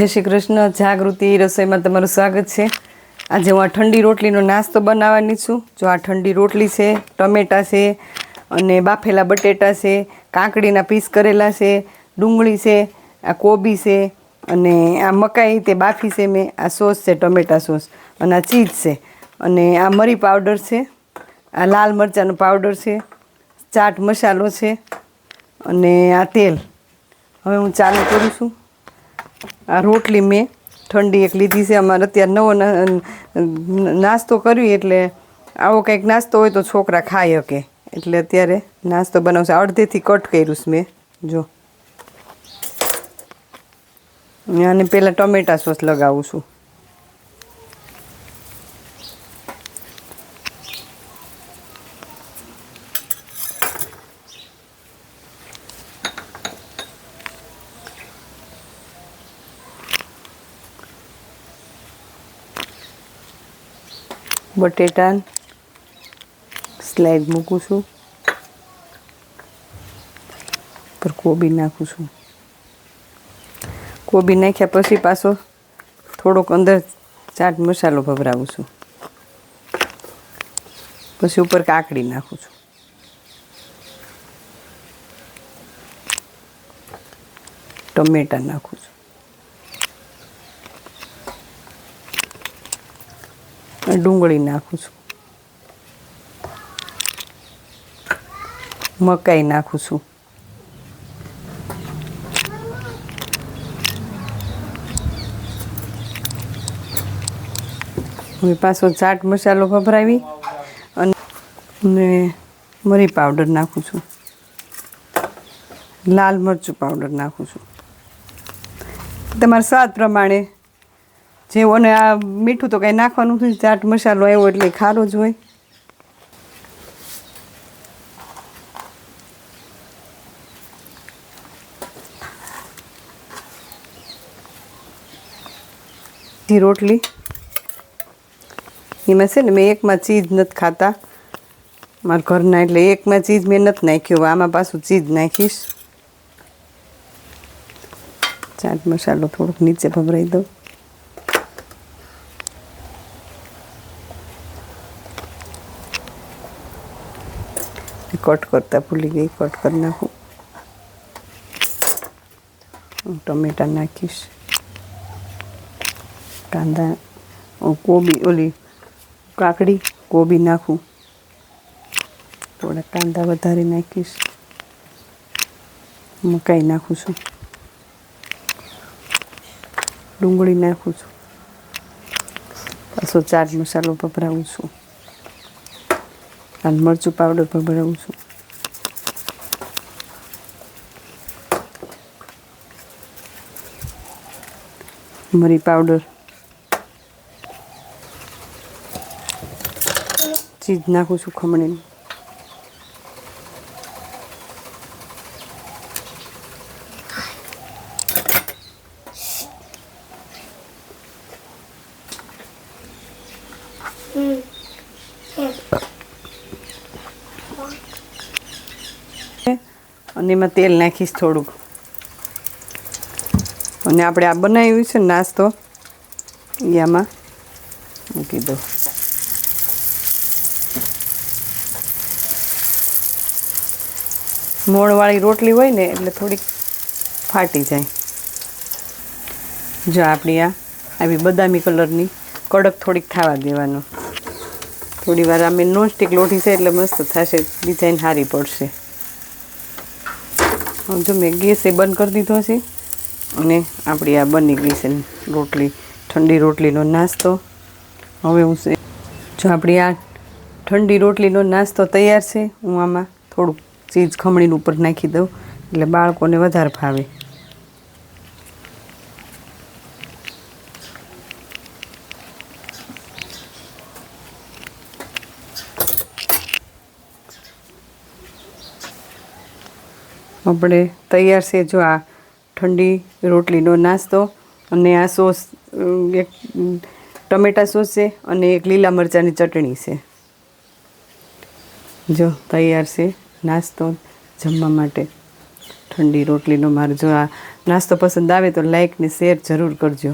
જય શ્રી કૃષ્ણ. જાગૃતિ રસોઈમાં તમારું સ્વાગત છે. આજે હું આ ઠંડી રોટલીનો નાસ્તો બનાવવાની છું. જો આ ઠંડી રોટલી છે, ટમેટાં છે અને બાફેલા બટેટા છે, કાંકડીના પીસ કરેલા છે, ડુંગળી છે, આ કોબી છે અને આ મકાઈ તે બાફી છે મેં. આ સોસ છે, ટમેટા સોસ અને આ ચીઝ છે અને આ મરી પાવડર છે, આ લાલ મરચાંનો પાવડર છે, ચાટ મસાલો છે અને આ તેલ. હવે હું ચાલુ કરું છું. આ રોટલી મેં ઠંડી એક લીધી છે. અમારે અત્યારે નવો નાસ્તો કર્યો એટલે આવો કંઈક નાસ્તો હોય તો છોકરા ખાઈ શકે. એટલે અત્યારે નાસ્તો બનાવશે. અડધેથી કટ કર્યું છે મેં. જો. અને પહેલાં ટમેટા સોસ લગાવું છું. બટેટા સ્લાઇડ મૂકું છું. પર કોબી નાખું છું. કોબી નાખ્યા પછી પાછો થોડોક અંદર ચાટ મસાલો ભભરાવું છું. પછી ઉપર કાકડી નાખું છું. ટમેટા નાખું છું. અને ડુંગળી નાખું છું. મકાઈ નાખું છું. હવે પાછો ચાટ મસાલો ભભરાવી અને મરી પાવડર નાખું છું. લાલ મરચું પાવડર નાખું છું. તમારા સ્વાદ પ્રમાણે જેવું અને આ મીઠું તો કંઈ નાખવાનું નથી, ચાટ મસાલો આવ્યો એટલે ખારો જ હોય. ધી રોટલી. એમાં છે ને મેં એકમાં ચીઝ નથી ખાતા. મારા ઘરના એટલે એકમાં ચીજ મેં નથી નાખ્યું આમાં પાછું ચીજ નાખીશ. ચાટ મસાલો થોડોક નીચે ભભરાઈ દઉં. કટ કરતા ભૂલી ગઈ, કટ કરી નાખું. હું ટમેટા નાખીશ. કાંદા કોબી, ઓલી કાકડી કોબી નાખું. થોડા કાંદા વધારે નાખીશ. મકાઈ નાખું છું. ડુંગળી નાખું છું. પાછો ચાટ મસાલો ભભરાવું છું. લાલ મરચું પાવડર પણ બનાવું છું. મરી પાવડર. ચીજ નાખું છું ખમણીનું. અને એમાં તેલ નાખીશ થોડુંક. અને આપણે આ બનાવ્યું છે નાસ્તો એ આમાં મૂકી દો મોણવાળી રોટલી હોય ને એટલે થોડીક ફાટી જાય. જો આપણી આ આવી બદામી કલરની કડક થોડીક થવા દેવાનું. થોડી વાર આમે નોનસ્ટિક લોટી છે એટલે મસ્ત થશે, ડિઝાઇન સારી પડશે. જો મેં ગેસ બંધ કરી દીધો છે અને આપણી આ બની ગઈ છે રોટલી, ઠંડી રોટલીનો નાસ્તો. હવે હું છે જો આપણી આ ઠંડી રોટલીનો નાસ્તો તૈયાર છે, હું આમાં થોડુંક ચીજ ખમણીનું ઉપર નાખી દઉં, એટલે બાળકોને વધારે ભાવે આપણે તૈયાર છે જો આ ઠંડી રોટલીનો નાસ્તો. અને આ સોસ એક ટમેટા સોસ છે અને એક લીલા મરચાંની ચટણી છે. જો તૈયાર છે નાસ્તો જમવા માટે. ઠંડી રોટલીનો મારો જો આ નાસ્તો પસંદ આવે તો લાઈક ને શેર જરૂર કરજો.